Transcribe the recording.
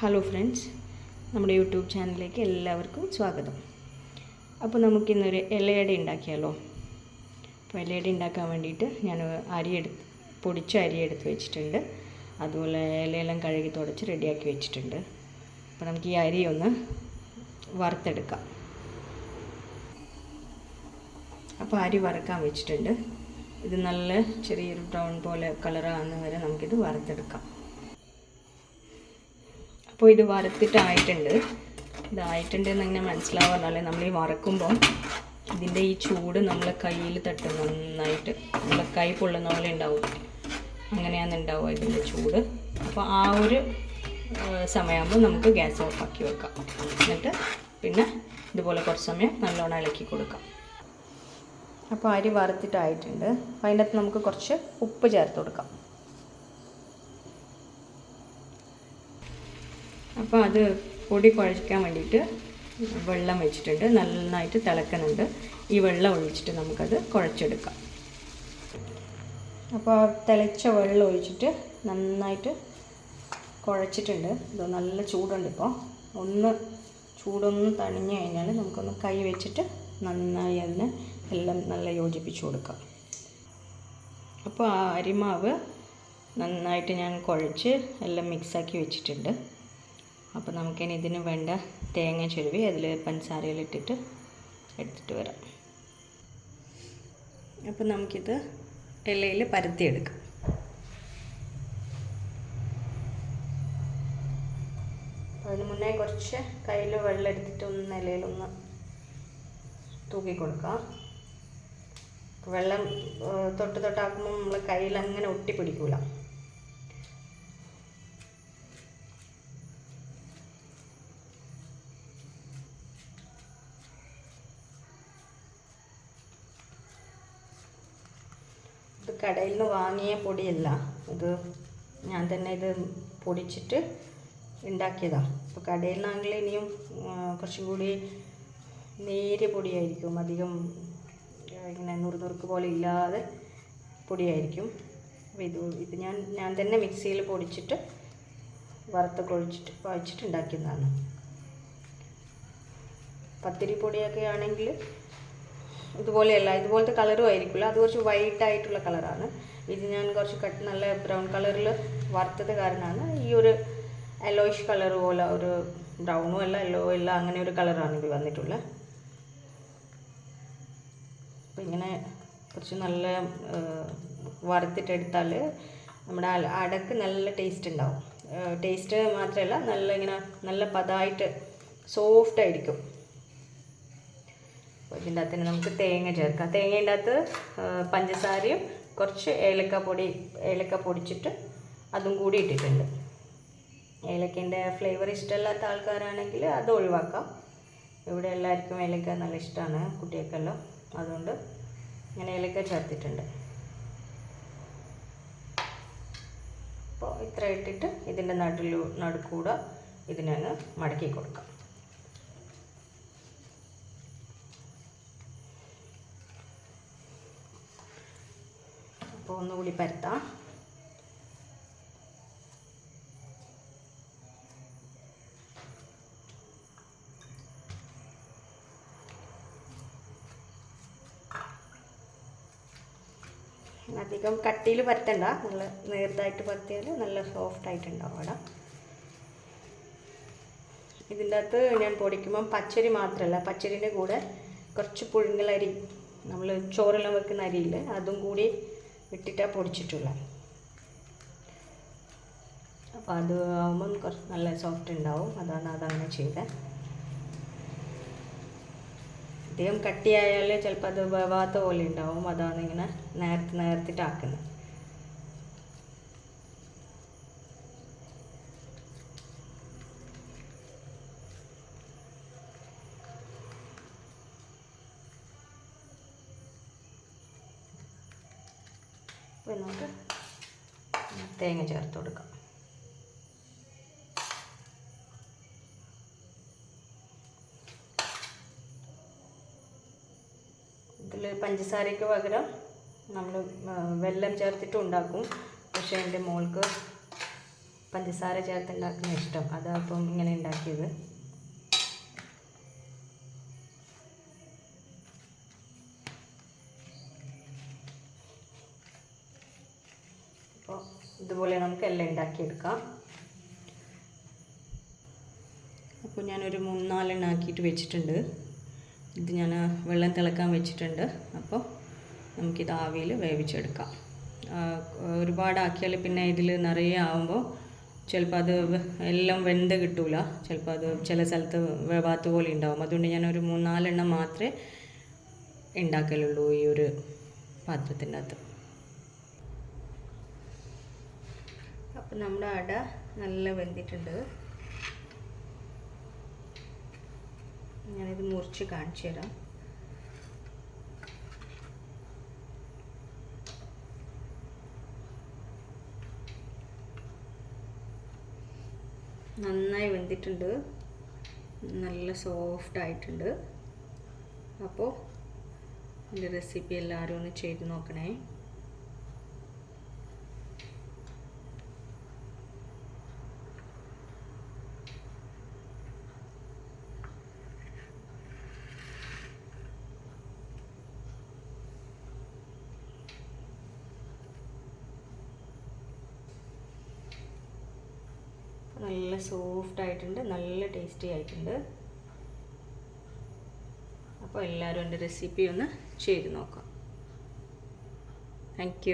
Hello friends നമ്മുടെ YouTube ചാനലിലേക്ക് എല്ലാവർക്കും സ്വാഗതം. അപ്പോൾ നമുക്കിന്നൊരു ഇലയട ഉണ്ടാക്കിയാലോ? അപ്പോൾ ഇലയട ഉണ്ടാക്കാൻ വേണ്ടിയിട്ട് ഞാൻ അരി എടുത്ത് പൊടിച്ച അരി എടുത്ത് വെച്ചിട്ടുണ്ട്. അതുപോലെ ഇലയെല്ലാം കഴുകി തുടച്ച് റെഡിയാക്കി വെച്ചിട്ടുണ്ട്. അപ്പോൾ നമുക്ക് ഈ അരി ഒന്ന് വറുത്തെടുക്കാം. അപ്പോൾ അരി വറുക്കാൻ വെച്ചിട്ടുണ്ട്. ഇത് നല്ല ചെറിയൊരു ബ്രൗൺ പോലെ കളറാകുന്ന വരെ നമുക്കിത് വറുത്തെടുക്കാം. അപ്പോൾ ഇത് വറുത്തിട്ടായിട്ടുണ്ട്. ഇതായിട്ടുണ്ട് എന്ന് ഇങ്ങനെ മനസ്സിലാവാറല്ലേ. നമ്മൾ ഈ വറക്കുമ്പോൾ ഇതിന്റെ ഈ ചൂട് നമ്മളെ കയ്യിൽ തട്ടും. നന്നായിട്ട് നമ്മളെ കൈ പൊള്ളുന്ന പോലെ ഉണ്ടാവും. അങ്ങനെയാണ് ഉണ്ടാവുക ഇതിന്റെ ചൂട്. അപ്പോൾ ആ ഒരു സമയമാകുമ്പോൾ നമുക്ക് ഗ്യാസ് ഓഫാക്കി വെക്കാം. എന്നിട്ട് പിന്നെ ഇതുപോലെ കുറച്ച് സമയം നല്ലോണം ഇളക്കി കൊടുക്കാം. അപ്പോൾ അരി വറുത്തിട്ടായിട്ടുണ്ട്. അപ്പോൾ അതിന്റെ നമുക്ക് കുറച്ച് ഉപ്പ് ചേർത്ത് കൊടുക്കാം. അപ്പോൾ അത് പൊടി കുഴയ്ക്കാൻ വേണ്ടിയിട്ട് വെള്ളം വെച്ചിട്ടുണ്ട്. നന്നായിട്ട് തിളക്കുന്നുണ്ട്. ഈ വെള്ളം ഒഴിച്ചിട്ട് നമുക്കത് കുഴച്ചെടുക്കാം. അപ്പോൾ തിളച്ച വെള്ളം ഒഴിച്ചിട്ട് നന്നായിട്ട് കുഴച്ചിട്ടുണ്ട്. ഇത് നല്ല ചൂടുണ്ട് ഇപ്പോൾ. ഒന്ന് ചൂടൊന്ന് തണിഞ്ഞു കഴിഞ്ഞാൽ നമുക്കൊന്ന് കൈ വെച്ചിട്ട് നന്നായി അതിനെ എല്ലാം നല്ല യോജിപ്പിച്ച് കൊടുക്കാം. അപ്പോൾ ആ അരിമാവ് നന്നായിട്ട് ഞാൻ കുഴച്ച് എല്ലാം മിക്സാക്കി വെച്ചിട്ടുണ്ട്. അപ്പോൾ നമുക്കിനി ഇതിന് വേണ്ട തേങ്ങ ചുരുവി അതിൽ പഞ്ചസാരയിലിട്ടിട്ട് എടുത്തിട്ട് വരാം. അപ്പോൾ നമുക്കിത് ഇലയിൽ പരത്തിയെടുക്കാം. അതിന് മുന്നേ കുറച്ച് കയ്യിൽ വെള്ളം എടുത്തിട്ട് ഒന്ന് ഇലയിലൊന്ന് തൂക്കി കൊടുക്കാം. വെള്ളം തൊട്ട് തൊട്ടാക്കുമ്പോൾ നമ്മൾ കയ്യിൽ അങ്ങനെ ഒട്ടിപ്പിടിക്കൂല. ഇത് കടയിൽ നിന്ന് വാങ്ങിയ പൊടിയല്ല. ഇത് ഞാൻ തന്നെ ഇത് പൊടിച്ചിട്ട് ഉണ്ടാക്കിയതാണ് അപ്പോൾ കടയിൽ നിന്നാണെങ്കിൽ ഇനിയും കുറച്ചും കൂടി നേരിയ പൊടിയായിരിക്കും. അധികം ഇങ്ങനെ നുറുനുറുക്ക് പോലെ ഇല്ലാതെ പൊടിയായിരിക്കും. അപ്പോൾ ഇത് ഇത് ഞാൻ ഞാൻ തന്നെ മിക്സിയിൽ പൊടിച്ചിട്ട് വറുത്ത് കൊഴിച്ചിട്ട് കുഴച്ചിട്ട് ഉണ്ടാക്കിയതാണ് പത്തിരി പൊടിയൊക്കെ ആണെങ്കിൽ ഇതുപോലെയല്ല ഇതുപോലത്തെ കളറും ആയിരിക്കില്ല. അത് കുറച്ച് വൈറ്റ് ആയിട്ടുള്ള കളറാണ് ഇത് ഞാൻ കുറച്ച് കട്ട് നല്ല ബ്രൗൺ കളറിൽ വറുത്തത് കാരണമാണ്. ഈ ഒരു യെല്ലോയിഷ് കളർ പോലെ ഒരു ബ്രൗണും അല്ല യെല്ലോ അല്ല അങ്ങനെ ഒരു കളറാണ് ഇത് വന്നിട്ടുള്ളത്. അപ്പം ഇങ്ങനെ കുറച്ച് നല്ല വറുത്തിട്ടെടുത്താൽ നമ്മുടെ അടക്ക് നല്ല ടേസ്റ്റ് ഉണ്ടാവും. ടേസ്റ്റ് മാത്രമല്ല നല്ല ഇങ്ങനെ നല്ല പതായിട്ട് സോഫ്റ്റ് ആയിരിക്കും. ഇതിന്റെ അകത്തിന് നമുക്ക് തേങ്ങ ചേർക്കാം. തേങ്ങയുടെ അകത്ത് പഞ്ചസാരയും കുറച്ച് ഏലക്ക പൊടി ഏലക്ക പൊടിച്ചിട്ട് അതും കൂടി ഇട്ടിട്ടുണ്ട്. ഏലക്കന്റെ ഫ്ലേവർ ഇഷ്ടമില്ലാത്ത ആൾക്കാരാണെങ്കിൽ അത് ഒഴിവാക്കാം. ഇവിടെ എല്ലാവർക്കും ഏലക്ക നല്ല ഇഷ്ടമാണ് കുട്ടികൾക്കെല്ലാം. അതുകൊണ്ട് ഞാൻ ഏലക്ക ചേർത്തിട്ടുണ്ട്. അപ്പോൾ ഇത്ര ഇട്ടിട്ട് ഇതിന്റെ നടുലു നടുക്കൂടെ ഇതിനങ്ങ് മടക്കി കൊടുക്കാം. അപ്പോൾ ഒന്നുകൂടി പരത്താം. അധികം കട്ടിയിൽ പരത്തണ്ട. നല്ല നേർതായിട്ട് പരത്തിയാൽ നല്ല സോഫ്റ്റ് ആയിട്ടുണ്ടാവും അവിടെ. ഇതിന്റെ അകത്ത് ഞാൻ പൊടിക്കുമ്പം പച്ചരി മാത്രമല്ല പച്ചരിന്റെ കൂടെ കുറച്ച് പുഴുങ്ങലരി നമ്മൾ ചോറെല്ലാം വെക്കുന്ന അരിയില്ല അതും കൂടി ഇട്ടിട്ടാണ് പൊടിച്ചിട്ടുള്ളത് അപ്പോൾ അത് ആകുമ്പം കുറച്ച് നല്ല സോഫ്റ്റ് ഉണ്ടാവും അതാണ് അതങ്ങനെ ചെയ്തത് അധികം കട്ടിയായാൽ ചിലപ്പോൾ അത് വേവാത്ത പോലെ ഉണ്ടാവും അതാണ് ഇങ്ങനെ നേരത്തെ നേരത്തിട്ടാക്കുന്നത് അപ്പോൾ നമുക്ക് തേങ്ങ ചേർത്ത് കൊടുക്കാം. ഇതിൽ പഞ്ചസാരയ്ക്ക് പകരം നമ്മൾ വെല്ലം ചേർത്തിട്ട് ഉണ്ടാക്കും. പക്ഷേ എന്റെ മോൾക്ക് പഞ്ചസാര ചേർത്ത് ഉണ്ടാക്കുന്ന ഇഷ്ടം. അതാ ഇപ്പം ഇങ്ങനെ ഉണ്ടാക്കിയത്. ഇതുപോലെ നമുക്ക് എല്ലാം ഉണ്ടാക്കിയെടുക്കാം. അപ്പോൾ ഞാനൊരു മൂന്നാലെണ്ണം ആക്കിയിട്ട് വെച്ചിട്ടുണ്ട്. ഇത് ഞാൻ വെള്ളം തിളക്കാൻ വെച്ചിട്ടുണ്ട്. അപ്പോൾ നമുക്കിത് ആവിയിൽ വേവിച്ചെടുക്കാം. ഒരുപാടാക്കിയാൽ പിന്നെ ഇതിൽ നിറയെ ആവുമ്പോൾ ചിലപ്പോൾ അത് എല്ലാം വെന്ത് കിട്ടൂല. ചിലപ്പോൾ അത് ചില സ്ഥലത്ത് വേവാത്ത പോലെ ഉണ്ടാവും. അതുകൊണ്ട് ഞാൻ ഒരു മൂന്നാലെണ്ണം മാത്രമേ ഉണ്ടാക്കലുള്ളൂ ഈ ഒരു പാത്രത്തിന്റെ അകത്ത് അപ്പം നമ്മുടെ അട നല്ല വെന്തിട്ടുണ്ട്. ഞാനിത് മുറിച്ച് കാണിച്ചു തരാം. നന്നായി വെന്തിട്ടുണ്ട്. നല്ല സോഫ്റ്റ് ആയിട്ടുണ്ട്. അപ്പോൾ എന്റെ റെസിപ്പി എല്ലാവരും ഒന്ന് ചെയ്ത് നോക്കണേ. നല്ല സോഫ്റ്റ് ആയിട്ടുണ്ട് നല്ല ടേസ്റ്റി ആയിട്ടുണ്ട്. അപ്പോൾ എല്ലാവരും എന്റെ റെസിപ്പി ഒന്ന് ചെയ്ത് നോക്കാം. താങ്ക്